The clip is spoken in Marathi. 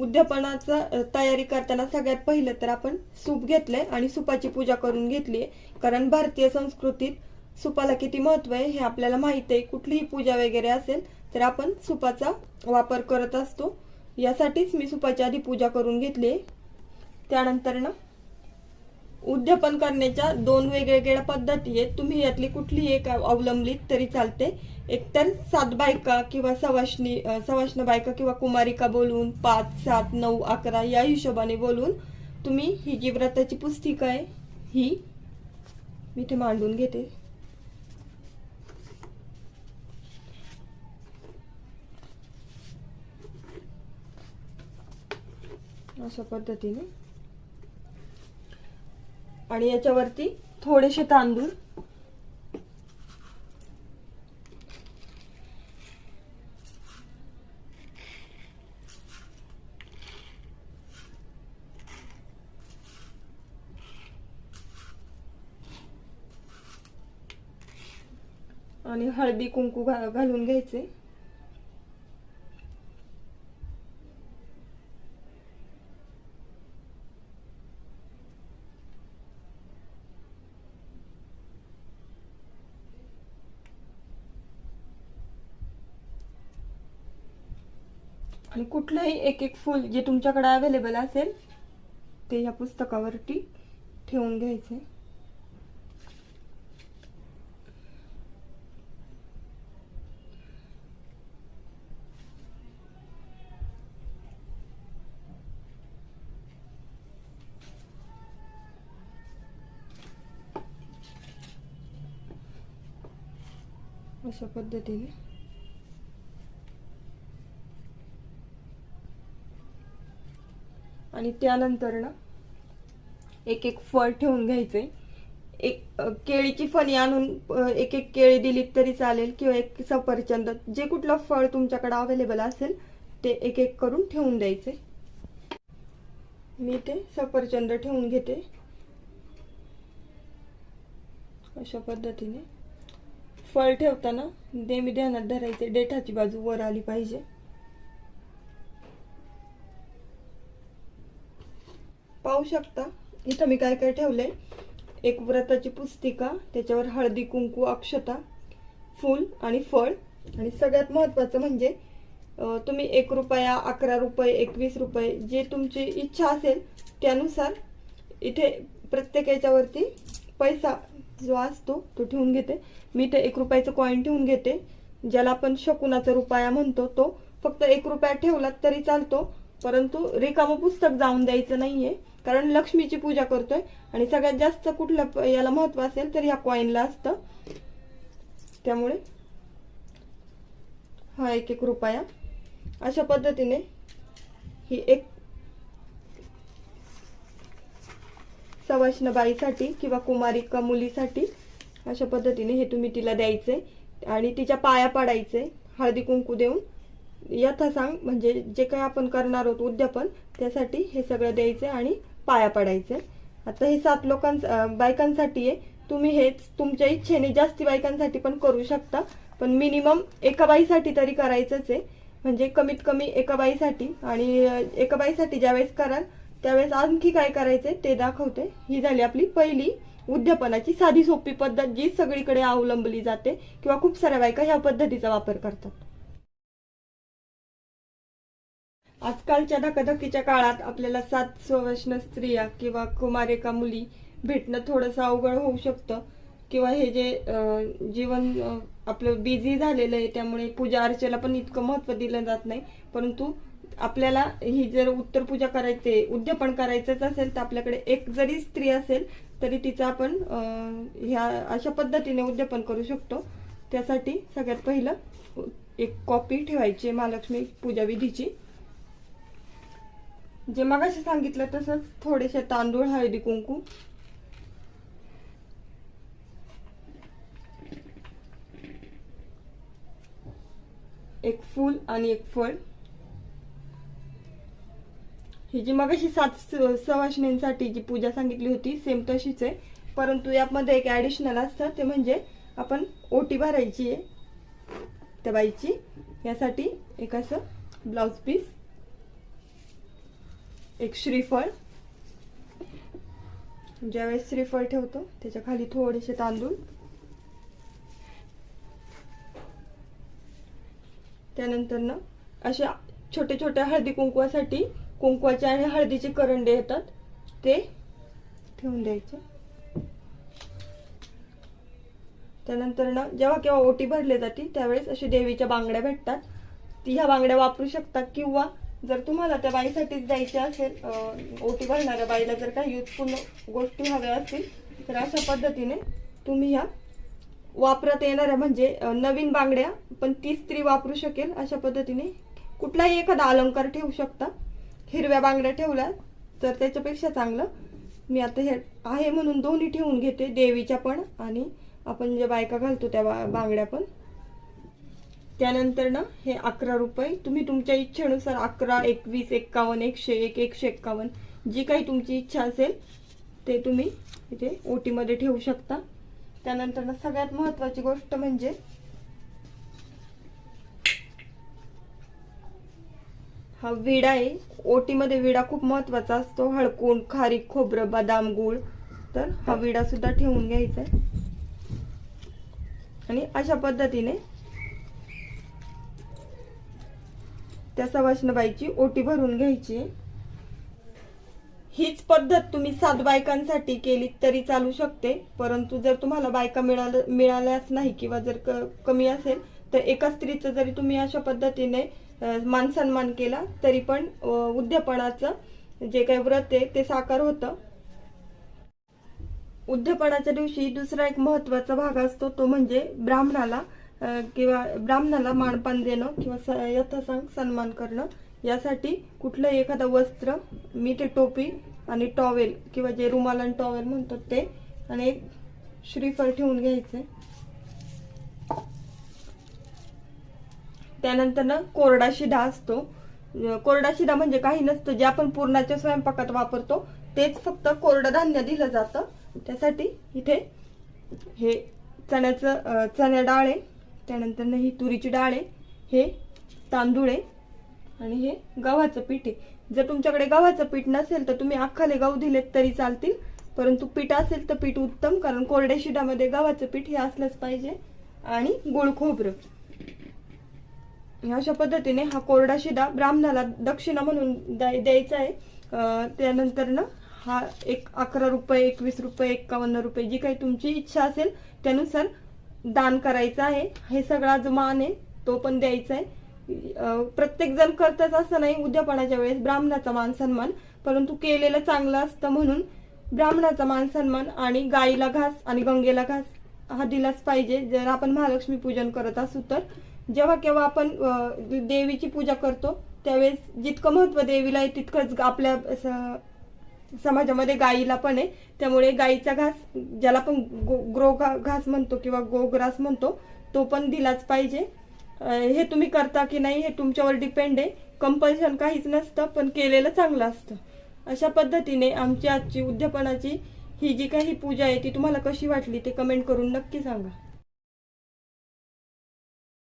उद्यापनाचा तयारी करताना सगळ्यात पहिलं तर आपण सूप घेतलंय आणि सुपाची पूजा करून घेतली कारण भारतीय संस्कृतीत सुपाला किती महत्त्व आहे हे आपल्याला माहीत आहे. कुठलीही पूजा वगैरे असेल तर आपण सुपाचा वापर करत असतो. यासाठीच मी सुपाची आधी पूजा करून घेतली त्यानंतर ना उद्यापन करण्याच्या दोन वेगवेगळ्या पद्धती आहेत. तुम्ही यातली कुठलीही एक अवलंबलीत तरी चालते. एकतर सात बायका किंवा सवाष्णी सवाष्ण बायका किंवा कुमारिका बोलून पाच सात नऊ अकरा या हिशोबाने बोलून तुम्ही ही जी व्रताची पुस्तिका आहे ही मी इथे मांडून घेते. अशा पद्धतीने. आणि याच्यावरती थोडेसे तांदूळ. आणि हळदी कुंकू घा- घालून घ्यायचे. आणि कुठलंही एक एक फुल जे तुमच्याकडे अवेलेबल असेल ते या पुस्तकावरती ठेवून घ्यायचे. अशा पद्धतीने. आणि त्यानंतर ना एक एक फळ ठेवून घ्यायचे. एक केळीची फणी आणून एक एक केळी दिली तरी चालेल किंवा एक सफरचंद जे कुठलं फळ तुमच्याकडे अवेलेबल असेल ते एक एक करून ठेवून द्यायचे. मी ते सफरचंद ठेवून घेते. अशा पद्धतीने. फळ ठेवताना नेहमी ध्यानात धरायचे. डेठाची बाजू वर आली पाहिजे. पाहू शकता. इथं मी काय काय ठेवलंय? एक व्रताची पुस्तिका त्याच्यावर हळदी कुंकू अक्षता फूल आणि फळ. आणि सगळ्यात महत्वाचं म्हणजे तुम्ही एक रुपया अकरा रुपये एकवीस रुपये जे तुमची इच्छा असेल त्यानुसार इथे प्रत्येक याच्यावरती पैसा जो असतो तो ठेवून घेते. मी इथे एक रुपयाचं कॉईन ठेवून घेते. ज्याला आपण शकुनाचा रुपया म्हणतो तो फक्त एक रुपया ठेवला तरी चालतो. परंतु रिकामं पुस्तक जाऊन द्यायचं नाहीये. कारण लक्ष्मीची पूजा करतोय आणि सगळ्यात जास्त कुठलं याला महत्त्व असेल तर ह्या कॉईनला असतं. त्यामुळे हा एक एक रुपया अशा पद्धतीने ही एक सवाष्ण बाईसाठी किंवा कुमारिका मुलीसाठी अशा पद्धतीने हे तुम्ही तिला द्यायचे आणि तिच्या पाया पाडायचे हळदी कुंकू देऊन. यथासांग म्हणजे जे काही आपण करणार आहोत उद्यापन त्यासाठी हे सगळं द्यायचे आणि पाया पडायचे. आता हे सात लोकां बायकांसाठी आहे. तुम्ही हेच तुमच्या इच्छेने जास्ती बायकांसाठी पण करू शकता. पण मिनिमम एका बाईसाठी तरी करायचंच आहे. म्हणजे कमीत कमी एका बाईसाठी. आणि एका बाईसाठी ज्यावेळेस कराल त्यावेळेस आणखी काय करायचंय ते दाखवते. ही झाली आपली पहिली उद्यापनाची साधी सोपी पद्धत जी सगळीकडे अवलंबली जाते. किंवा खूप साऱ्या बायका ह्या पद्धतीचा वापर करतात. आजकालच्या धकाधकीच्या काळात आपल्याला सात सवष्ण स्त्रिया किंवा कुमारिका मुली भेटणं थोडंसं अवघड होऊ शकतं. किंवा हे जे जीवन आपलं बिझी झालेलं आहे त्यामुळे पूजा अर्चेला पण इतकं महत्त्व दिलं जात नाही. परंतु आपल्याला ही जर उत्तर पूजा करायचे उद्यापन करायचंच असेल तर आपल्याकडे एक जरी स्त्री असेल तरी तिचं आपण ह्या अशा पद्धतीने उद्यापन करू शकतो. त्यासाठी सगळ्यात पहिलं एक कॉपी ठेवायची आहे महालक्ष्मी पूजा विधीची जे मगाशी सांगितलं तसंच थोडेसे तांदूळ हळदी कुंकू. एक फूल आणि एक फळ. ही जी मगाशी सात स- जी पूजा सांगितली होती सेम तशीच आहे. परंतु यामध्ये एक ऍडिशनल असतं ते म्हणजे आपण ओटी भरायची आहे. त्या बाईची यासाठी एक असं ब्लाउज पीस एक श्रीफळ. ज्यावेळेस श्रीफळ ठेवतो त्याच्याखाली थोडेसे तांदूळ. त्यानंतर ना अशा छोट्या छोट्या हळदी कुंकवासाठी कुंकवाचे आणि हळदीचे करंडे येतात ते ठेवून द्यायचे. त्यानंतर ना जेव्हा केव्हा ओटी भरले जाते त्यावेळेस अशी देवीच्या बांगड्या भेटतात. ती ह्या बांगड्या वापरू शकतात किंवा जर तुम्हाला त्या बाईसाठीच द्यायचे असेल ओटी भरणाऱ्या बाईला जर काही युजफुल गोष्टी हव्या असतील तर अशा पद्धतीने तुम्ही ह्या वापरात येणाऱ्या म्हणजे नवीन बांगड्या पण ती स्त्री वापरू शकेल अशा पद्धतीने कुठलाही एखादा अलंकार ठेवू शकता. हिरव्या बांगड्या ठेवल्या तर त्याच्यापेक्षा चांगलं. मी आता हे आहे म्हणून दोन्ही ठेवून घेते देवीच्या पण आणि आपण ज्या बायका घालतो त्या बांगड्या पण. त्यानंतर ना हे अकरा रुपये तुम्ही तुमच्या इच्छेनुसार अकरा एकवीस एक्कावन्न एकशे एक एकशे एक्कावन्न जी काही तुमची इच्छा असेल ते तुम्ही इथे ओटीमध्ये ठेवू शकता. त्यानंतर ना सगळ्यात महत्वाची गोष्ट म्हणजे हा विडा आहे. ओटीमध्ये विडा खूप महत्त्वाचा असतो. हळकून खारीक खोबरं बदाम गुळ. तर हा विडा सुद्धा ठेवून घ्यायचा आहे. आणि अशा पद्धतीने त्या सवाष्णबाईची ओटी भरून घ्यायची. हीच पद्धत तुम्ही सात बायकांसाठी केली तरी चालू शकते. परंतु जर तुम्हाला बायका मिळाल्या मिळाल्याच नाही किंवा जर कमी असेल तर एका स्त्रीचं जरी तुम्ही अशा पद्धतीने मानसन्मान मान सन्मान केला तरी पण उद्यापणाचं जे काही व्रत आहे ते साकार होतं. उद्यापणाच्या दिवशी दुसरा एक महत्त्वाचा भाग असतो तो म्हणजे ब्राह्मणाला किंवा ब्राह्मणाला मानपान देणं किंवा स- यथासांग सन्मान करणं यासाठी कुठलंही एखादं वस्त्र मी ते टोपी आणि टॉवेल किंवा जे रुमाल आणि टॉवेल म्हणतात ते आणि एक श्रीफळ ठेवून घ्यायचे. त्यानंतर ना कोरडा शिधा असतो. कोरडा शिधा म्हणजे काही नसतं. जे आपण पूर्णाच्या स्वयंपाकात वापरतो तेच फक्त कोरडं धान्य दिलं जातं. त्यासाठी इथे हे चण्याचं चण्या डाळे त्यानंतर ही तुरीची डाळ आहे हे तांदूळ आहे आणि हे गव्हाचं पीठ आहे. जर तुमच्याकडे गव्हाचं पीठ नसेल तर तुम्ही अख्खाले गहू दिलेत तरी चालतील परंतु पीठ असेल तर पीठ उत्तम कारण कोरड्या शिडामध्ये गव्हाचं पीठ हे असलंच पाहिजे आणि गुळ खोबरं. अशा पद्धतीने हा कोरडा शिदा ब्राह्मणाला दक्षिणा म्हणून द्यायचा आहे. त्यानंतर ना हा एक अकरा रुपये एकवीस रुपये एक्कावन्न रुपये जी काही तुमची इच्छा असेल त्यानुसार दान करायचं आहे. हे सगळा जो मान आहे तो पण द्यायचा आहे. प्रत्येक जण करतच असं नाही उद्यापणाच्या वेळेस ब्राह्मणाचा मान सन्मान. परंतु केलेलं चांगलं असतं म्हणून ब्राह्मणाचा मान सन्मान आणि गाईला घास आणि गंगेला घास हा दिलाच पाहिजे. जर आपण महालक्ष्मी पूजन करत असू तर जेव्हा केव्हा आपण देवीची पूजा करतो त्यावेळेस जितकं महत्त्व देवीला आहे तितकंच आपल्या समाजामध्ये गाईला पण आहे. त्यामुळे गाईचा घास ज्याला आपण गो ग्रो घास म्हणतो किंवा गोग्रास म्हणतो तो पण दिलाच पाहिजे. हे तुम्ही करता की नाही हे तुमच्यावर डिपेंड आहे. कंपल्शन काहीच नसतं पण केलेलं चांगलं असतं. अशा पद्धतीने आमची आजची उद्यापनाची ही जी काही पूजा आहे ती तुम्हाला कशी वाटली ते कमेंट करून नक्की सांगा.